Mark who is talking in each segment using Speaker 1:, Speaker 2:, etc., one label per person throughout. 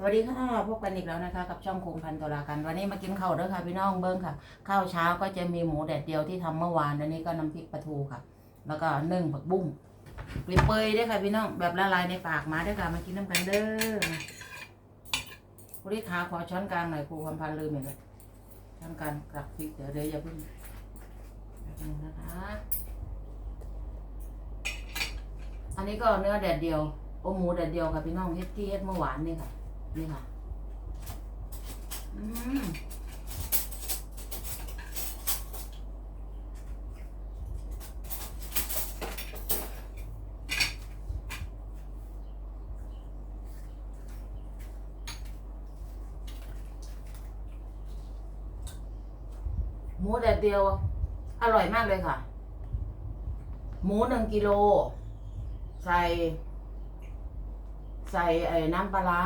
Speaker 1: สวัสดีค่ะพบกันอีกแล้วนะคะกับช่องคงพันตุลากันวันนี้มากินข้าวเด้อค่ะพี่น้องเบิ้งค่ะ ข้าวเช้าก็จะมีหมูแดดเดียวที่ทำเมื่อวานอันนี้ก็น้ำพริกปลาทูค่ะ แล้วก็นึ่งผักบุ้งเปยด้วยค่ะพี่น้องแบบละลายในปากมาด้วยค่ะมากินน้ำกันเด้อคุณลิขาขอช้อนกลางหน่อยครูความพันลืมอีกเลยช้อนกลางกลับพริกเดี๋ยวเดี๋ยวอย่าเพิ่งนะคะอันนี้ก็เนื้อแดดเดียวโอหมูแดดเดียวค่ะพี่น้องเฮ็ดที่เฮ็ดเมื่อวานนี่ค่ะ นี่ค่ะอืมหมูแดดเดียว อร่อยมากเลยค่ะ หมูหนึ่งกิโล ใส่ ใส่ไอ้น้ำปลาร้า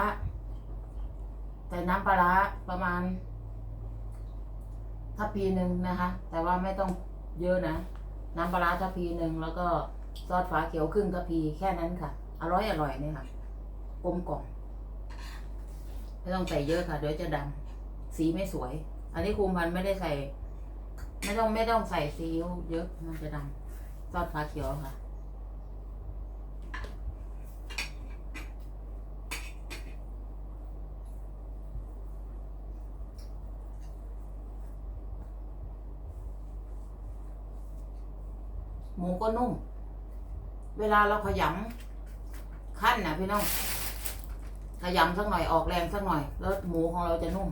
Speaker 1: ส่น้ำปลาร้าประมาณทัพพีหนึ่งนะคะ แต่ว่าไม่ต้องเยอะนะ น้ำปลาร้าทัพพีหนึ่งแล้วก็ซอสฝาเขียวครึ่งทัพพีแค่นั้นค่ะ อร่อยอร่อยเนี่ยค่ะกลมกล่อมไม่ต้องใส่เยอะค่ะ เดี๋ยวจะดำสีไม่สวย อันนี้คุมพันไม่ได้ใส่ ไม่ต้องไม่ต้องใส่ซีอิ๊วเยอะมันจะดำซอสฝาเขียวค่ะ มูก็นุ่ม เวลาเราขยำขั้นนะพี่น้องขยำสักหน่อยออกแรงสักหน่อย แล้วหมูของเราจะนุ่ม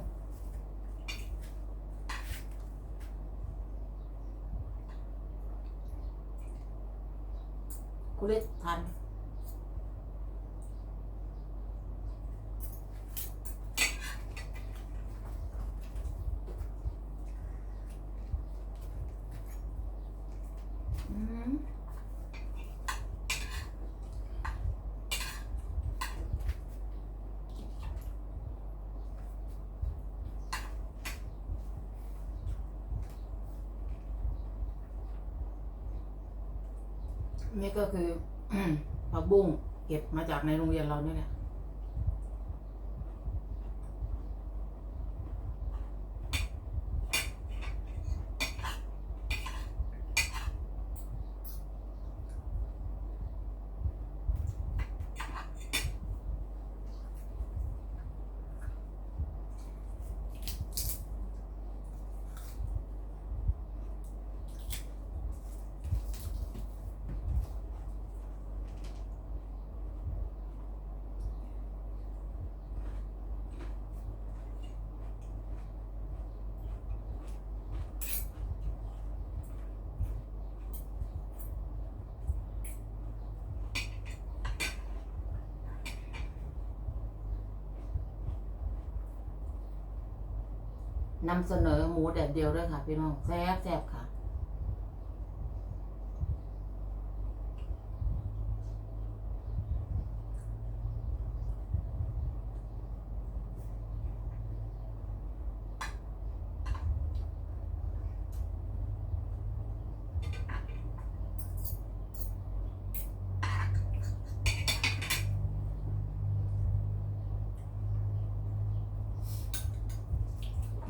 Speaker 1: กุลิตทาน นี่ก็คือผักบุ้งเก็บมาจากในโรงเรียนเราเนี่ยแหละ นำเสนอหมูแดดเดียวด้วยค่ะพี่น้องแซ่บแซ่บค่ะ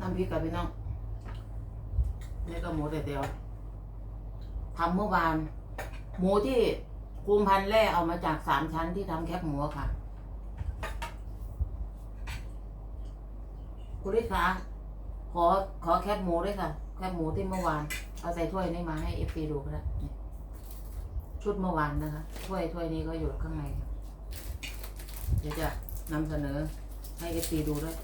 Speaker 1: น้ำพริกกับพี่น้องนี่ก็หมูแดดเดียวทำเมื่อวาน หมูที่คุมพันธุ์แร่เอามาจากสามชั้นที่ทำแคบหมูค่ะ คุณลิศคะขอขอแคบหมูด้วยค่ะ แคบหมูที่เมื่อวาน เอาใส่ถ้วยนี้มาให้เอฟซีดูก็ได้นี่ชุดเมื่อวานนะคะ ถ้วยถ้วยนี้ก็อยู่ข้างใน เดี๋ยวจะนำเสนอให้เอฟซีดูด้วย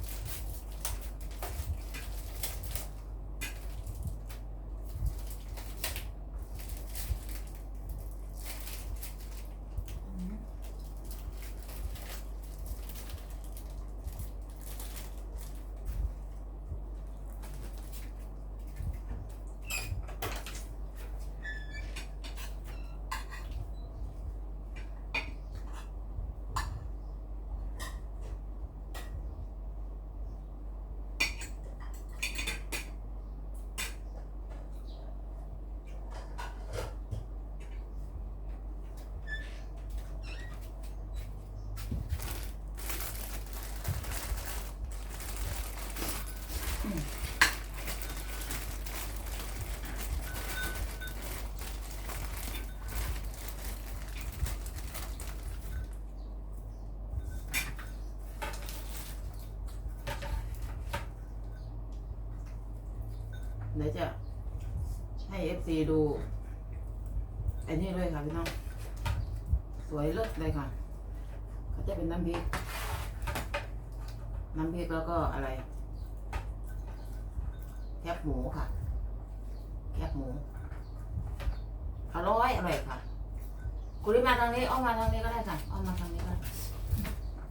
Speaker 1: เดี๋ยวจะให้เอฟซีดูอันนี้ด้วยค่ะพี่น้อง สวยเลิศเลยค่ะเขาจะเป็นน้ำพริก น้ำพริกแล้วก็อะไร แคบหมูค่ะ แคบหมู อร่อยอร่อยค่ะคุณริมาทางนี้อ้อมมาทางนี้ก็ได้ค่ะอ้อมมาทางนี้ก็ได้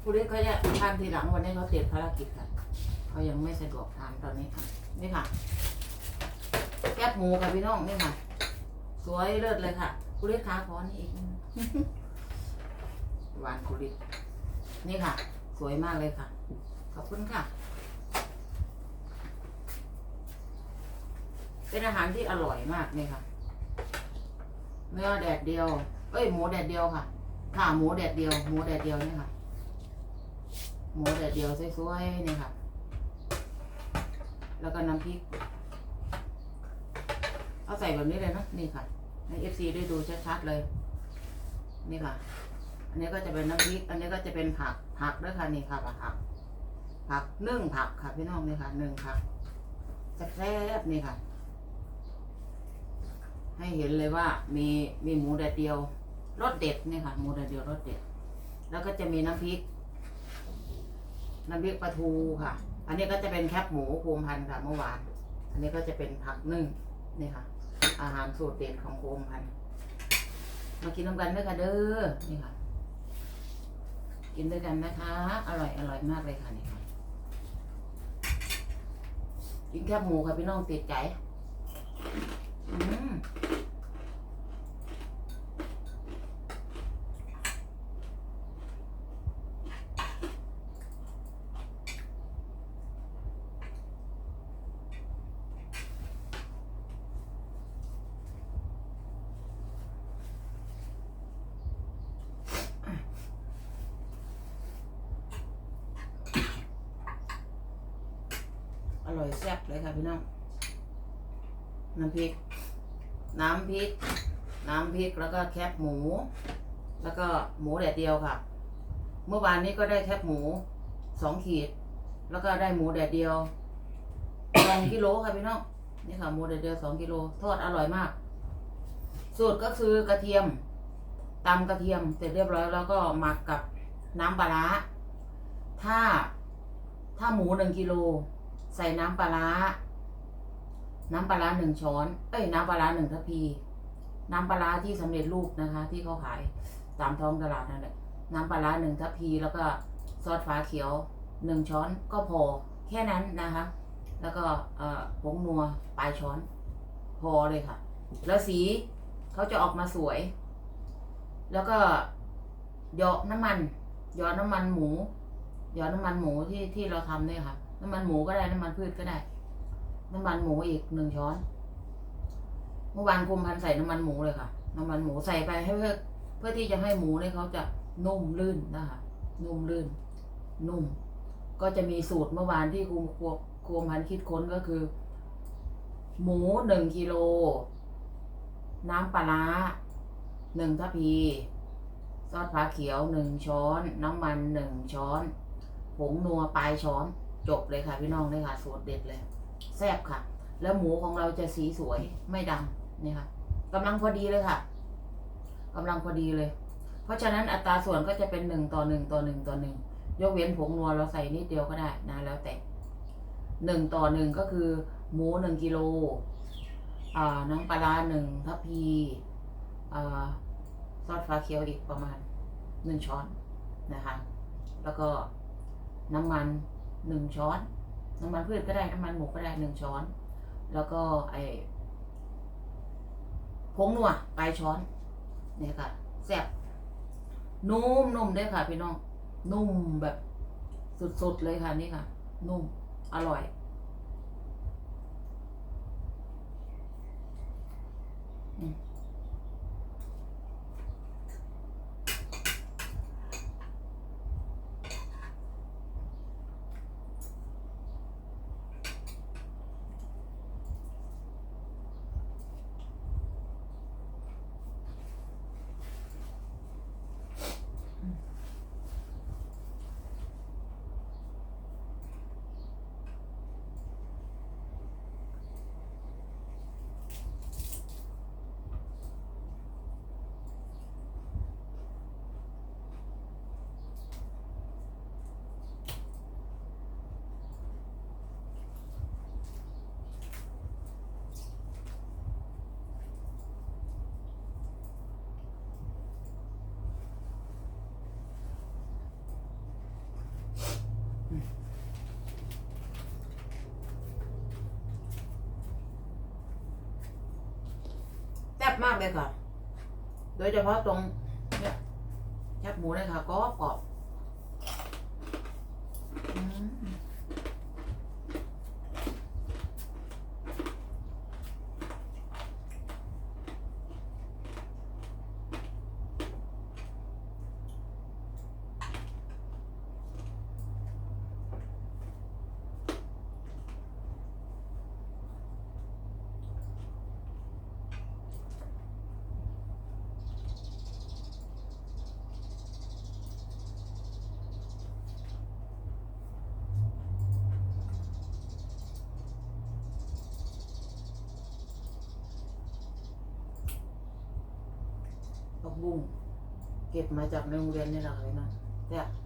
Speaker 1: คุณริเขาจะทานทีหลังวันนี้เขาติดภารกิจค่ะ เขายังไม่สะดวกทานตอนนี้ค่ะ นี่ค่ะ แคบหมูค่ะพี่น้องนี่ค่ะ สวยเลิศเลยค่ะคุณริขาขอนี่เองหวานคุณรินี่ค่ะ สวยมากเลยค่ะ ขอบคุณค่ะ เป็นอาหารที่อร่อยมากนี่ค่ะ เนื้อแดดเดียว เอ้ย หมูแดดเดียวค่ะ ค่ะหมูแดดเดียว หมูแดดเดียวนี่ค่ะ หมูแดดเดียวสวยๆนี่ค่ะ แล้วก็น้ำพริก เอาใส่แบบนี้เลยนะนี่ค่ะให้เอฟซีได้ดูชัดๆเลย นี่ค่ะ อันนี้ก็จะเป็นน้ำพริก อันนี้ก็จะเป็นผักผักด้วยค่ะนี่ค่ะผักผักนึ่งผักค่ะพี่น้องนี่ค่ะนึ่งผักแซ่บๆนี่ค่ะ ให้เห็นเลยว่ามีมีหมูแดดเดียวรสเด็ดนี่ค่ะหมูแดดเดียวรสเด็ด แล้วก็จะมีน้ำพริก น้ำพริกปลาทูค่ะ อันนี้ก็จะเป็นแคบหมูโคมพันธ์ค่ะเมื่อวาน อันนี้ก็จะเป็นผักนึ่งนี่ค่ะ อาหารสูตรเด็ดของโคมพันมากินน้ำกันด้วยค่ะเด้อนี่ค่ะ กินด้วยกันนะคะ อร่อยอร่อยมากเลยค่ะนี่ค่ะกินแคบหมูค่ะพี่น้องติดใจอืม ร่อยแซ่บเลยค่ะพี่น้องน้ำพริก น้ำพริก น้ำพริกแล้วก็แคบหมู แล้วก็หมูแดดเดียวค่ะ เมื่อวานนี้ก็ได้แคบหมูสองขีด แล้วก็ได้หมูแดดเดียวสองกิโลค่ะพี่น้องนี่ค่ะหมูแดดเดียวสองกิโลทอดอร่อยมาก สูตรก็คือกระเทียมตำกระเทียมเสร็จเรียบร้อยแล้วก็หมักกับน้ำปลาร้าถ้าถ้าหมูหนึ่งกิโล ใส่น้ำปลาร้า น้ำปลาร้าหนึ่งช้อน เอ้ย น้ำปลาร้าหนึ่งทัพพี น้ำปลาร้าที่สำเร็จรูปนะคะ ที่เขาขายตามท้องตลาดนั่นแหละ น้ำปลาร้าหนึ่งทัพพีแล้วก็ซอสฟ้าเขียวหนึ่งช้อนก็พอแค่นั้นนะคะ แล้วก็ผงนัวปลายช้อน พอเลยค่ะ แล้วสีเขาจะออกมาสวย แล้วก็หยาะน้ำมันหยาะน้ำมันหมูหยาะน้ำมันหมูที่ที่เราทำเนี่ยค่ะ น้ำมันหมูก็ได้น้ำมันพืชก็ได้ น้ำมันหมูอีกหนึ่งช้อน เมื่อวานคุมพันใส่น้ำมันหมูเลยค่ะ น้ำมันหมูใส่ไปให้เพื่อเพื่อที่จะให้หมูเนี่ยเขาจะนุ่มลื่นนะคะนุ่มลื่น นุ่ม ก็จะมีสูตรเมื่อวานที่คุมควบคุมพันคิดค้นก็คือ หมูหนึ่งกิโล น้ำปลาร้าหนึ่งทัพพีซอสฟ้าเขียวหนึ่งช้อน น้ำมันหนึ่งช้อน ผงนัวปลายช้อน จบเลยค่ะพี่น้องเลยค่ะสูตรเด็ดเลยแซ่บค่ะ แล้วหมูของเราจะสีสวยไม่ดำนี่ค่ะกำลังพอดีเลยค่ะกำลังพอดีเลย เพราะฉะนั้นอัตราส่วนก็จะเป็นหนึ่งต่อหนึ่งต่อหนึ่งต่อหนึ่งยกเว้นผงนัวเราใส่นิดเดียวก็ได้นะแล้วแต่หนึ่งต่อหนึ่งก็คือ หมูหนึ่งกิโลอ่าน้ำปลาหนึ่งทัพพีอ่าซอสฟ้าเขียวอีกประมาณหนึ่งช้อนนะคะ แล้วก็น้ำมัน หนึ่งช้อนน้ำมันพืชก็ได้น้ำมันหมูก็ได้หนึ่งช้อน แล้วก็ไอ้ผงนัวปลายช้อนเนี่ยค่ะแซ่บนุ่มนุ่มด้วยค่ะ พี่น้อง นุ่มแบบสุดๆเลยค่ะนี่ค่ะ นุ่มอร่อยอืม ซ่บมากเลยค่ะ โดยเฉพาะตรงเนี่ยแคบหมูเลยค่ะกรอบกรอบอืมผัก บุ้งเก็บมาจากในโรงเรียนนี่แหละเลยนะแต่บข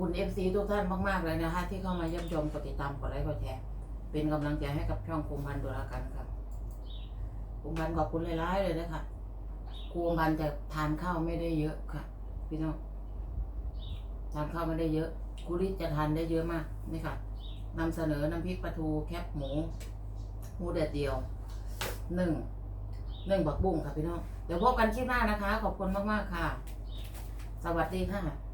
Speaker 1: คุณ FC ทุกท่านมาก ๆ เลยนะคะที่เข้ามาเยี่ยมชมกดติดตามกดไลค์กดแชร์เป็นกำลังใจให้กับช่องคุมพันธ์ดุลากันครับคุมพันธ์ขอบคุณหลายๆเลยนะคะคุมพันธ์จะทานข้าวไม่ได้เยอะค่ะ พี่น้องทานข้าวไม่ได้เยอะครูริจะทานได้เยอะมากนี่ค่ะนำเสนอน้ำพริกปลาทูแคบหมูหมูแดดเดียวหนึ่งหนึ่งบักบุ้งค่ะพี่น้องเดี๋ยวพบกันคลิปหน้านะคะ ขอบคุณมากๆค่ะ สวัสดีค่ะ